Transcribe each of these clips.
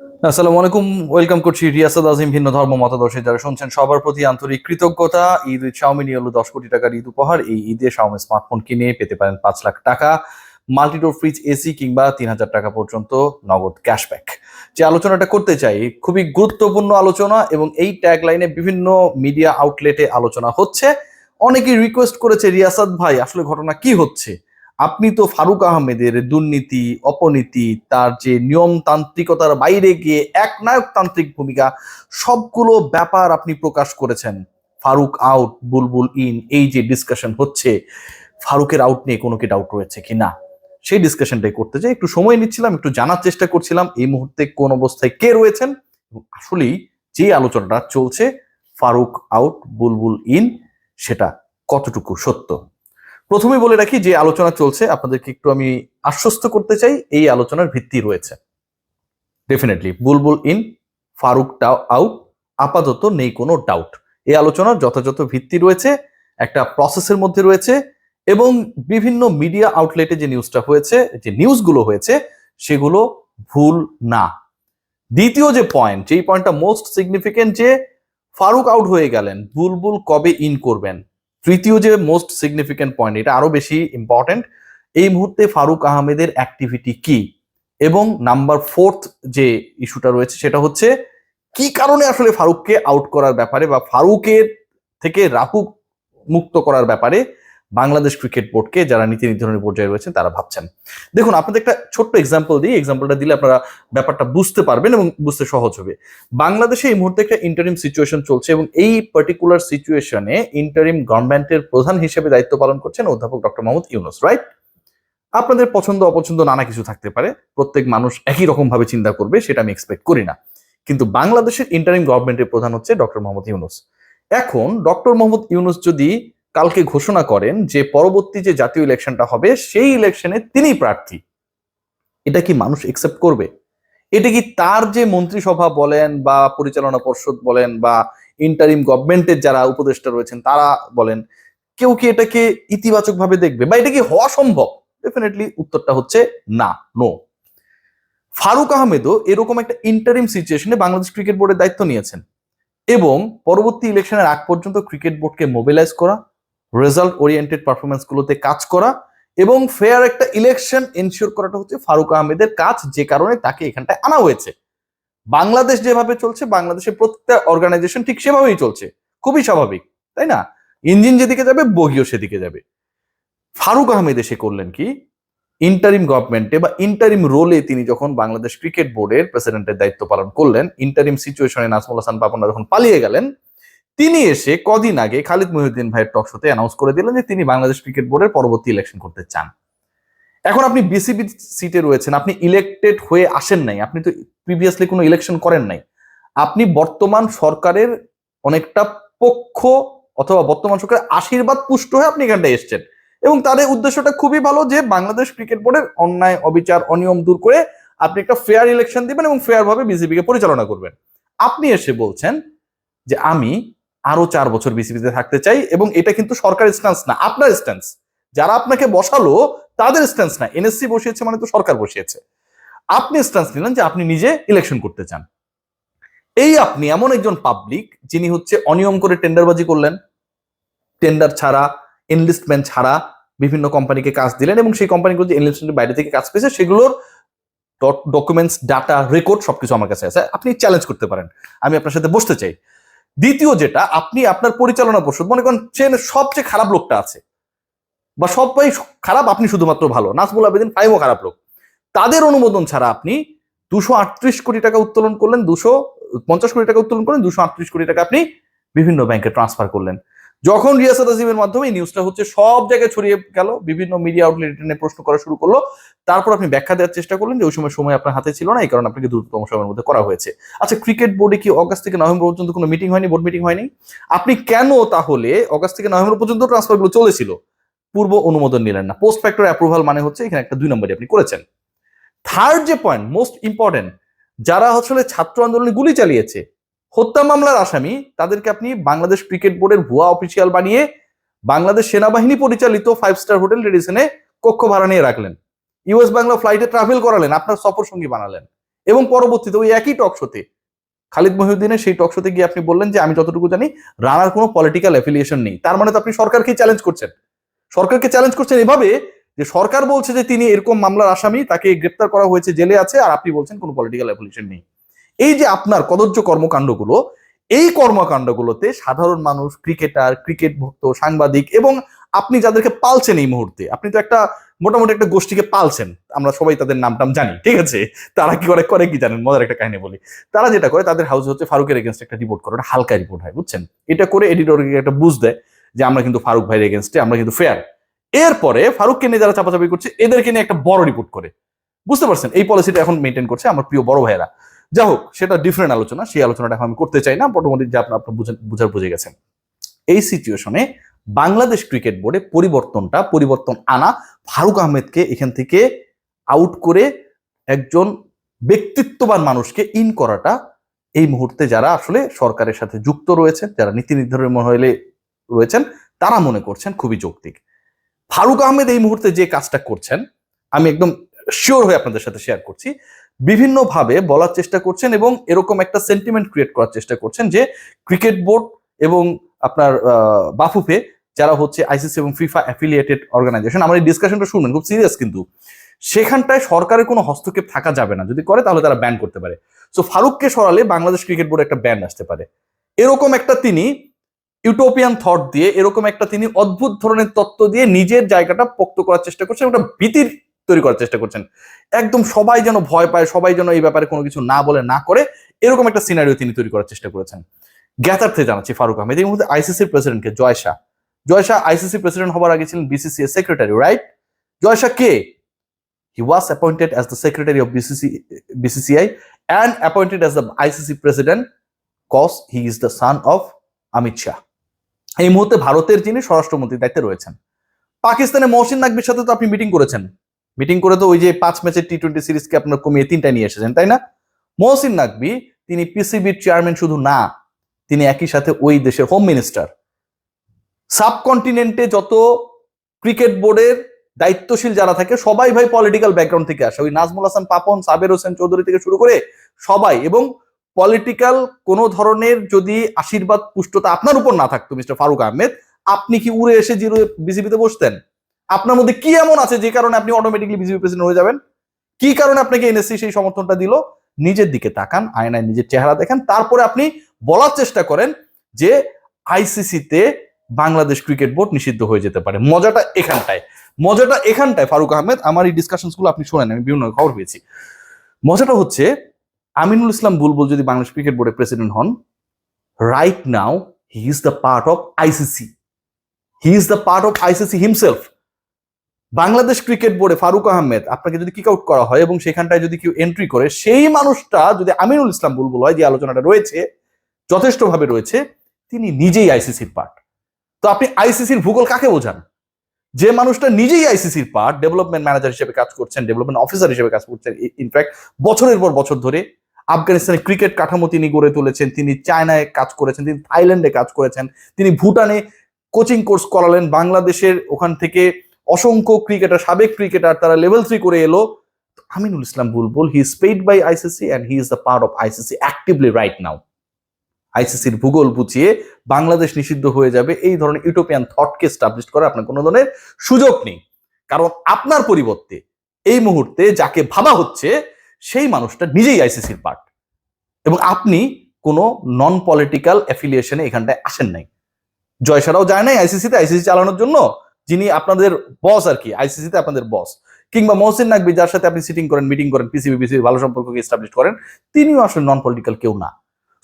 আসসালামু আলাইকুম, ওয়েলকাম করছি রিয়াসাদ আজিম, ভিন্ন ধর্ম মতাদর্শী। যারা শুনছেন, সবার প্রতি আন্তরিক কৃতজ্ঞতা। ঈদ নিয়ে হলো দশ কোটি টাকার ঈদ উপহার। এই ঈদে শাওমি স্মার্টফোন কিনে পেতে পারেন পাঁচ লাখ টাকা। মাল্টিডোর, ফ্রিজ, এসি কিংবা তিন হাজার টাকা পর্যন্ত নগদ ক্যাশব্যাক। যে আলোচনাটা করতে চাই, খুবই গুরুত্বপূর্ণ আলোচনা এবং এই ট্যাগ লাইনে বিভিন্ন মিডিয়া আউটলেটে আলোচনা হচ্ছে। অনেকেই রিকোয়েস্ট করেছে, রিয়াসাদ ভাই, আসলে ঘটনা কি হচ্ছে? আপনি তো ফারুক আহমেদের দুর্নীতি, অপনীতি, তার যে নিয়মতান্ত্রিকতার বাইরে গিয়ে একনায়কতান্ত্রিক ভূমিকা, সবগুলো ব্যাপার আপনি প্রকাশ করেছেন। ফারুক আউট বুলবুল ইন এই যে ডিসকাশন হচ্ছে, ফারুকের আউট নিয়ে কোনো কি ডাউট রয়েছে কি না? সেই ডিসকাশনটাই করতে চাই। একটু সময় নিচ্ছিলাম, একটু জানার চেষ্টা করছিলাম, এই মুহূর্তে কোন অবস্থায় কে রয়েছেন? আসলেই যে আলোচনাটা চলছে, ফারুক আউট বুলবুল ইন সেটা কতটুকু সত্য? প্রথমে বলে রাখি যে আলোচনা চলছে, আপনাদেরকে একটু আমি আশ্বস্ত করতে চাই, এই আলোচনার ভিত্তি রয়েছে। Definitely Bulbul in, Faruque out আপাতত নেই কোনো ডাউট এই আলোচনার যথাযথ ভিত্তি রয়েছে, একটা প্রসেসের মধ্যে রয়েছে, এবং বিভিন্ন মিডিয়া আউটলেটে যে নিউজটা হয়েছে, যে নিউজগুলো হয়েছে, সেগুলো ভুল না। দ্বিতীয় যে পয়েন্ট যেই পয়েন্টটা মোস্ট সিগনিফিকেন্ট যে, ফারুক আউট হয়ে গেলেন, বুলবুল কবে ইন করবেন? তৃতীয় যে মোস্ট সিগনিফিক্যান্ট পয়েন্ট এটা আরও বেশি ইম্পর্টেন্ট এই মুহূর্তে ফারুক আহমেদের অ্যাক্টিভিটি কি? এবং নাম্বার ফোর্থ যে ইস্যুটা রয়েছে, সেটা হচ্ছে, কি কারণে আসলে ফারুককে আউট করার ব্যাপারে বা ফারুকের থেকে রাহু মুক্ত করার ব্যাপারে বাংলাদেশ ক্রিকেট বোর্ডকে যারা নীতি নির্ধারণী পর্যায়ে রয়েছেন, তারা ভাবছেন। দেখুন, আপনাদের একটা ছোট্ট এক্সাম্পল দিই। এক্সাম্পলটা দিলে আপনারা ব্যাপারটা বুঝতে পারবেন এবং বুঝতে সহজ হবে। বাংলাদেশে এই মুহূর্তে একটা ইন্টারিম সিচুয়েশন চলছে এবং এই পার্টিকুলার সিচুয়েশনে ইন্টারিম গভর্নমেন্টের প্রধান হিসেবে দায়িত্ব পালন করছেন অধ্যাপক ডক্টর মোহাম্মদ ইউনুস রাইট আপনাদের পছন্দ, অপছন্দ নানা কিছু থাকতে পারে। প্রত্যেক মানুষ একই রকম ভাবে চিন্তা করবে, সেটা আমি এক্সপেক্ট করি না। কিন্তু বাংলাদেশের ইন্টারিম গভর্নমেন্টের প্রধান হচ্ছে ডক্টর মোহাম্মদ ইউনুস। এখন, ডক্টর মোহাম্মদ ইউনুস যদি কালকে ঘোষণা করেন যে পরবর্তী যে জাতীয় ইলেকশনটা হবে, সেই ইলেকশনে তিনি প্রার্থী। এটা কি মানুষ একসেপ্ট করবে? এটা কি তার যে মন্ত্রিসভা বলেন বা পরিচালনা পর্ষদ বলেন বা ইন্টারিম গভর্নমেন্টের যারা উপদেষ্টা রয়েছেন, তারা বলেন, কেউ কি এটাকে ইতিবাচক ভাবে দেখবে? বা এটা কি হওয়া সম্ভব? ডেফিনেটলি উত্তরটা হচ্ছে না নো ফারুক আহমেদও এরকম একটা ইন্টারিম সিচুয়েশনে বাংলাদেশ ক্রিকেট বোর্ডের দায়িত্ব নিয়েছেন। এবং পরবর্তী ইলেকশনের আগ পর্যন্ত ক্রিকেট বোর্ডকে মোবিলাইজ করা রেজাল্ট ওরিয়েন্টেড পারফরমেন্সগুলোতে কাজ করা এবং ফেয়ার একটা ইলেকশন এনশিওর করাটা হচ্ছে ফারুক আহমেদের কাজ, যে কারণে তাকে এখানটায় আনা হয়েছে। বাংলাদেশ যেভাবে চলছে, বাংলাদেশের প্রত্যেকটা অর্গানাইজেশন ঠিক সেভাবেই চলছে। খুবই স্বাভাবিক, তাই না? ইঞ্জিন যেদিকে যাবে, বগিও সেদিকে যাবে। ফারুক আহমেদ এসে করলেন কি? ইন্টারিম গভর্নমেন্টে বা ইন্টারিম রোলে তিনি যখন বাংলাদেশ ক্রিকেট বোর্ডের প্রেসিডেন্টের দায়িত্ব পালন করলেন ইন্টারিম সিচুয়েশনে নাজমুল হাসান পাপনা যখন পালিয়ে গেলেন তিনি এসে কদিন আগে খালিদ মহিউদ্দিন ভাইয়ের টক শোতে অ্যানাউন্স করে দিলেন যে তিনি বাংলাদেশ ক্রিকেট বোর্ডের পরবর্তী ইলেকশন করতে চান। এখন আপনি বিসিবি সিটে রয়েছেন, আপনি ইলেক্টেড হয়ে আসেন নাই, আপনি তো প্রিভিয়াসলি কোনো ইলেকশন করেন নাই। আপনি বর্তমান সরকারের অনেকটা পক্ষ অথবা বর্তমান সরকারের আশীর্বাদ পুষ্ট হয়ে আপনি এখানটায় এসছেন। এবং তাদের উদ্দেশ্যটা খুবই ভালো যে বাংলাদেশ ক্রিকেট বোর্ডের অন্যায়, অবিচার, অনিয়ম দূর করে আপনি একটা ফেয়ার ইলেকশন দিবেন এবং ফেয়ার ভাবে বিসিবিকে পরিচালনা করবেন। আপনি এসে বলছেন যে আমি আরও চার বছর বিসিবিতে থাকতে চাই এবং এটা কিন্তু সরকার স্ট্যান্স না, আপনার স্ট্যান্স যারা আপনাকে বসালো, তাদের স্ট্যান্স না। এনএসসি বসিয়েছে মানে তো সরকার বসিয়েছে। আপনি স্ট্যান্স নিলেন যে আপনি নিজে ইলেকশন করতে চান। এই আপনি এমন একজন পাবলিক যিনি হচ্ছে অনিয়ম করে টেন্ডারবাজি করলেন। টেন্ডার ছাড়া এনলিস্টমেন্ট ছাড়া বিভিন্ন কোম্পানিকে কাজ দিলেন এবং সেই কোম্পানিগুলো যে এনলিস্টমেন্টের বাইরে থেকে কাজ পেয়েছে, সেগুলোর ডকুমেন্টস ডাটা রেকর্ড সবকিছু আমার কাছে আছে। আপনি চ্যালেঞ্জ করতে পারেন। আমি আপনার সাথে বসতে চাই। দ্বিতীয় যেটা, আপনি আপনার পরিচালনা পর্ষদ, মনে করেন চেনের সবচেয়ে খারাপ লোকটা আছে, বা সবাই খারাপ আপনি শুধুমাত্র ভালো নাসবুল আবেদিন ফাইমও খারাপ লোক। তাদের অনুমোদন ছাড়া আপনি দুশো আটত্রিশ কোটি টাকা উত্তোলন করলেন, দুশো পঞ্চাশ কোটি টাকা উত্তোলন করলেন, দুশো আটত্রিশ কোটি টাকা আপনি বিভিন্ন ব্যাংকে ট্রান্সফার করলেন। যখন রিয়াসাত আজিমের মাধ্যমে নিউজটা হচ্ছে, সব জায়গায় ছড়িয়ে গেল, বিভিন্ন মিডিয়া আউটলেট নিয়ে প্রশ্ন করা শুরু করল। তারপর আপনি ব্যাখ্যা দেওয়ার চেষ্টা করলেন যে ওই সময় সময় আপনার হাতে ছিল না, এই কারণে আপনাকে দ্রুততম সময়ের মধ্যে করা হয়েছে। আচ্ছা ক্রিকেট বোর্ডে কি অগাস্ট থেকে নভেম্বর পর্যন্ত কোনো মিটিং হয়নি বোর্ড মিটিং হয়নি? আপনি কেন তাহলে অগাস্ট থেকে নভেম্বর পর্যন্ত ট্রান্সফারগুলো চলেছিল? পূর্ব অনুমোদন নিলেন না। পোস্ট ফ্যাক্টর অ্যাপ্রুভাল মানে হচ্ছে এখানে একটা দুই নম্বরই আপনি করেছেন। থার্ড যে পয়েন্ট মোস্ট ইম্পর্টেন্ট যারা আসলে ছাত্র আন্দোলনে গুলি চালিয়েছে হত্যা মামলার আসামি, তাদেরকে আপনি বাংলাদেশ ক্রিকেট বোর্ডের ভুয়া অফিসিয়াল বানিয়ে বাংলাদেশ সেনাবাহিনী পরিচালিত ফাইভ স্টার হোটেল রেডিসনে কক্ষ ভাড়া নিয়ে রাখলেন। ইউএস বাংলা ফ্লাইটে ট্রাভেল করালেন, আপনার সফর সঙ্গী বানালেন। এবং পরবর্তীতে ওই একই টক শোতে খালিদ মহিউদ্দিনের সেই টক শোতে গিয়ে আপনি বললেন যে, আমি যতটুকু জানি, রানার কোনো পলিটিক্যাল অ্যাফিলিয়েশন নেই। তার মানে তো আপনি সরকারকেই চ্যালেঞ্জ করছেন। সরকারকে চ্যালেঞ্জ করছেন এভাবে যে, সরকার বলছে যে, তিনি এরকম মামলার আসামি, তাকে গ্রেপ্তার করা হয়েছে, জেলে আছে, আর আপনি বলছেন কোনো পলিটিক্যাল অ্যাফিলিয়েশন নেই। এই যে আপনার কদর্য কর্মকাণ্ডগুলো এই কর্মকাণ্ডগুলোতে সাধারণ মানুষ ক্রিকেটার ক্রিকেট ভক্ত সাংবাদিক এবং আপনি যাদেরকে পালছেন এই মুহূর্তে, আপনি তো একটা মোটামুটি একটা গোষ্ঠীকে পালছেন, আমরা সবাই তাদের নাম টাম জানি, ঠিক আছে? তারা কি করে করে কি জানেন? মজার একটা কাহিনী বলি। তারা যেটা করে, তাদের হাউস হচ্ছে ফারুকের এগেনস্ট একটা রিপোর্ট করে, ওটা হালকা রিপোর্ট হয়, বুঝছেন? এটা করে এডিটরকে একটা বুঝ দেয় যে, আমরা কিন্তু ফারুক ভাইয়ের এগেনস্টে আমরা কিন্তু ফেয়ার এরপরে ফারুককে নিয়ে যারা চাপাচাপি করছে, এদেরকে নিয়ে একটা বড় রিপোর্ট করে। বুঝতে পারছেন? এই পলিসিটা এখন মেনটেন করছে আমার প্রিয় বড় ভাইয়েরা। যা হোক, সেটা ডিফারেন্ট আলোচনা, সেই আলোচনাটা এখন আমি করতে চাই না, মোটামুটি যে আপনার আপনার বুঝে- বুঝার বুঝে গেছেন। এই সিচুয়েশনে বাংলাদেশ ক্রিকেট বোর্ডে পরিবর্তনটা, পরিবর্তন আনা ফারুক আহমেদকে এখান থেকে আউট করে একজন ব্যক্তিত্ববান মানুষকে ইন করাটা এই মুহূর্তে যারা আসলে সরকারের সাথে যুক্ত রয়েছেন, যারা নীতি নির্ধারণী মহলে রয়েছেন, তারা মনে করছেন খুবই যৌক্তিক। ফারুক আহমেদ এই মুহূর্তে যে কাজটা করছেন, আমি একদম শিওর হয়ে আপনাদের সাথে শেয়ার করছি। বিভিন্নভাবে বলার চেষ্টা করছেন এবং এরকম একটা সেন্টিমেন্ট ক্রিয়েট করার চেষ্টা করছেন যে ক্রিকেট বোর্ড এবং আপনার বাফুফে যারা হচ্ছে আইসিসি এবং ফিফা অ্যাফিলিয়েটেড অর্গানাইজেশন আমার এই ডিসকাশনটা শুনবেন খুব সিরিয়াস কিন্তু। সেখানটায় সরকারের কোনো হস্তক্ষেপ থাকা যাবে না। যদি করে তাহলে তারা ব্যান করতে পারে। সো ফারুককে সরালে বাংলাদেশ ক্রিকেট বোর্ডে একটা ব্যান আসতে পারে। এরকম একটা তিনি ইউটোপিয়ান থট দিয়ে, এরকম একটা তিনি অদ্ভুত ধরনের তত্ত্ব দিয়ে নিজের জায়গাটা পোক্ত করার চেষ্টা করছেন একটা ভীতির তৈরি করার চেষ্টা করছেন। একদম সবাই যেন ভয় পায়, সবাই যেন এই ব্যাপারে কোনো কিছু না বলে, না করে, এরকম একটা সিনারিও তিনি তৈরি করার চেষ্টা করেছেন। জ্ঞাতার্থে জানাচ্ছি ফারুক আহমেদ। এই মুহূর্তে আইসিসির প্রেসিডেন্টকে জয় শাহ। জয় শাহ আইসিসি প্রেসিডেন্ট হবার আগে ছিলেন BCCA secretary right Jay Shah K? He was appointed as the secretary of BCC BCCI and appointed as the ICC president cause he is the son of Amit Shah এই মুহূর্তে ভারতের যিনি স্বরাষ্ট্রমন্ত্রীর দায়িত্বে রয়েছেন পাকিস্তানে মহসিন নাকবির সাথে তো আপনি মিটিং করেছেন। মিটিং করে তো ওই যে পাঁচ ম্যাচের টি টোয়েন্টি সিরিজকে আপনার কমিয়ে তিনটা নিয়ে এসেছেন, তাই না? মহসিন নাকবি তিনি পিসিবির চেয়ারম্যান শুধু না, তিনি একই সাথে ওই দেশের হোম মিনিস্টার সাবকন্টিনেন্টে যত ক্রিকেট বোর্ডের দায়িত্বশীল যারা থাকে, সবাই ভাই পলিটিক্যাল ব্যাকগ্রাউন্ড থেকে আসে। ওই নাজমুল হাসান, পাপন, সাবের হোসেন চৌধুরী থেকে শুরু করে সবাই এবং পলিটিক্যাল কোন ধরনের যদি আশীর্বাদ, পুষ্টতা আপনার উপর না থাকতো, মিস্টার ফারুক আহমেদ, আপনি কি উড়ে এসে জিরো বিসিবিতে বসতেন? আপনার মধ্যে কি এমন আছে যে কারণে আপনি অটোমেটিকলি বিসিবি প্রেসিডেন্ট হয়ে যাবেন? কি কারণে আপনাকে এনএসসি সেই সমর্থনটা দিল? নিজের দিকে তাকান, আয়নায় নিজের চেহারা দেখেন, তারপরে আপনি বলার চেষ্টা করেন যে আইসিসিতে বাংলাদেশ ক্রিকেট বোর্ড নিষিদ্ধ হয়ে যেতে পারে। মজাটা এখানটায়। মজাটা এখানটায়, ফারুক আহমেদ, আমার এই ডিসকাশনগুলো আপনি শোনেন, আমি বিভিন্ন খবর পেয়েছি। মজাটা হচ্ছে, আমিনুল ইসলাম বুলবুল যদি বাংলাদেশ ক্রিকেট বোর্ডের প্রেসিডেন্ট হন right now he is the part of ICC he is the part of ICC himself Bangladesh cricket বোর্ডে ফারুক আহমেদ আপনাকে যদি কিক আউট করা হয় এবং সেখানটায় যদি কেউ এন্ট্রি করে, সেই মানুষটা যদি আমিনুল ইসলাম বুলবুল হয়, যে আলোচনাটা রয়েছে, যথেষ্টভাবে রয়েছে, তিনি নিজেই আইসিসির পার্ট তো আপনি আইসিসির ভূগোল কাকে বোঝান? যে মানুষটা নিজেই আইসিসির পার্ট ডেভেলপমেন্ট ম্যানেজার হিসেবে কাজ করছেন ডেভেলপমেন্ট অফিসার হিসেবে কাজ করছেন ইনফ্যাক্ট বছরের পর বছর ধরে আফগানিস্তানে ক্রিকেট কাঠামো তিনি গড়ে তুলেছেন, তিনি চায়নায় কাজ করেছেন, তিনি থাইল্যান্ডে কাজ করেছেন, তিনি ভুটানে কোচিং কোর্স করালেন, বাংলাদেশের ওখান থেকে অসংখ্য ক্রিকেটার, সাবেক ক্রিকেটার তারা লেভেল থ্রি করে এলো। Aminul Islam Bulbul he is paid by ICC and he is the part of ICC actively right now আইসিসির ভূগোল বুঝিয়ে বাংলাদেশ নিষিদ্ধ হয়ে যাবে। এই ধরনের ইউটোপিয়ান থটকে স্টাবলিশ করার আপনার কোনো ধরনের সুযোগ নেই। কারণ আপনার পরিবর্তে এই মুহূর্তে যাকে ভাবা হচ্ছে, সেই মানুষটা নিজেই আইসিসির পার্ট এবং আপনি কোনো নন পলিটিক্যাল অ্যাফিলিয়েশনে এখানটায় আসেন নাই। জয়সারাও যায় নাই আইসিসিতে আইসিসি চালানোর জন্য। যিনি আপনাদের বস আর কি আইসিসিতে আপনাদের বস কিংবা মহসিন নাকবি যার সাথে আপনি সিটিং করেন মিটিং করেন পিসিবি পিসিবি ভালো সম্পর্ককে এস্টাবলিশ করেন, তিনিও আসলে নন পলিটিক্যাল কেউ না।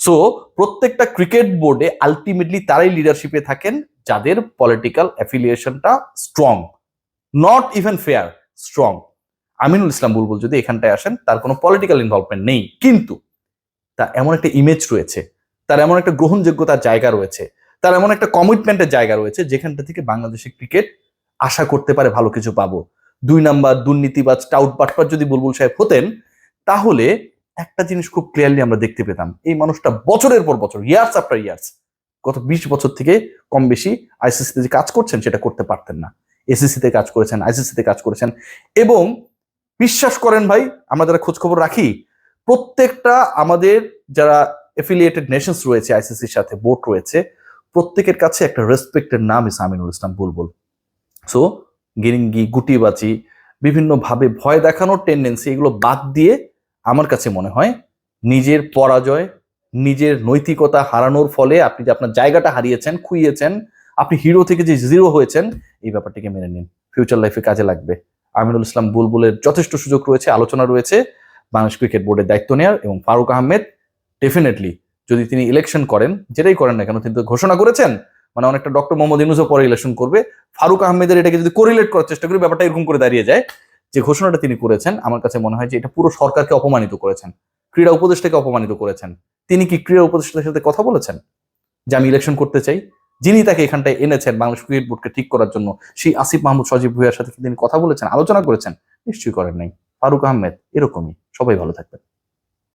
সো প্রত্যেকটা ক্রিকেট বোর্ডে আলটিমেটলি তারাই লিডারশিপে থাকেন যাদের political অ্যাফিলিয়েশনটা strong not even fair strong Aminul Islam Bulbul যদি এখানটায় আসেন, তার কোনো পলিটিক্যাল ইনভলভমেন্ট নেই। কিন্তু, তার এমন একটা ইমেজ রয়েছে, তার এমন একটা গ্রহণযোগ্যতার জায়গা রয়েছে তার এমন একটা কমিটমেন্টের জায়গা রয়েছে, যেখানটা থেকে বাংলাদেশের ক্রিকেট আশা করতে পারে ভালো কিছু পাবো। দুই নাম্বার দুর্নীতিবাজ টাউট বাটপার যদি বুলবুল সাহেব হতেন, তাহলে একটা জিনিস খুব ক্লিয়ারলি আমরা দেখতে পেতাম। এই মানুষটা বছরের পর বছর ইয়ার্স আফটার ইয়ার্স গত বিশ বছর থেকে কম বেশি আইসিসিতে যে কাজ করছেন, সেটা করতে পারতেন না। এসিসিতে কাজ করেছেন আইসিসিতে কাজ করেছেন। এবং বিশ্বাস করেন ভাই, আমরা যারা খোঁজ খবর রাখি, প্রত্যেকটা আমাদের যারা এফিলিয়েটেড নেশনস রয়েছে আইসিসির সাথে বোর্ড রয়েছে প্রত্যেকের কাছে একটা রেসপেক্টের নাম ইসা আমিনুল ইসলাম বুলবুল। সো গিরিঙ্গি, গুটিবাজি, বিভিন্নভাবে ভয় দেখানোর টেন্ডেন্সি এগুলো বাদ দিয়ে আমার কাছে মনে হয় নিজের পরাজয়, নিজের নৈতিকতা হারানোর ফলে আপনি যে আপনার জায়গাটা হারিয়েছেন, খুইয়েছেন, আপনি হিরো থেকে যে জিরো হয়েছেন, এই ব্যাপারটিকে মেনে নিন। ফিউচার লাইফে কাজে লাগবে। আমিনুল ইসলাম বুলবুলের যথেষ্ট সুযোগ রয়েছে, আলোচনা রয়েছে বাংলাদেশ ক্রিকেট বোর্ডের দায়িত্ব নেওয়ার এবং ফারুক আহমেদ ডেফিনেটলি যদি তিনি ইলেকশন করেন, যেটাই করেন না কেন, তিনি তো ঘোষণা করেছেন মানে অনেকটা ডক্টর মোহাম্মদ ইউনুসও পরে ইলেকশন করবে, ফারুক আহমেদের এটাকে যদি কোরিলেট করার চেষ্টা করি, ব্যাপারটা এরকম করে দাঁড়িয়ে যায়, যে ঘোষণাটা তিনি করেছেন, আমার কাছে মনে হয় যে এটা পুরো সরকারকে অপমানিত করেছেন, ক্রীড়া উপদেষ্টাকে অপমানিত করেছেন। তিনি কি ক্রীড়া উপদেষ্টার সাথে কথা বলেছেন? যে আমি ইলেকশন করতে চাই, যিনি তাকে এখানটায় এনেছেন বাংলাদেশ ক্রিকেট বোর্ডকে ঠিক করার জন্য, সেই আসিফ মাহমুদ সজীব ভুইয়ার সাথে তিনি কথা বলেছেন, আলোচনা করেছেন? নিশ্চয়ই করেন নাই। ফারুক আহমেদ, এরকমই। সবাই ভালো থাকবেন।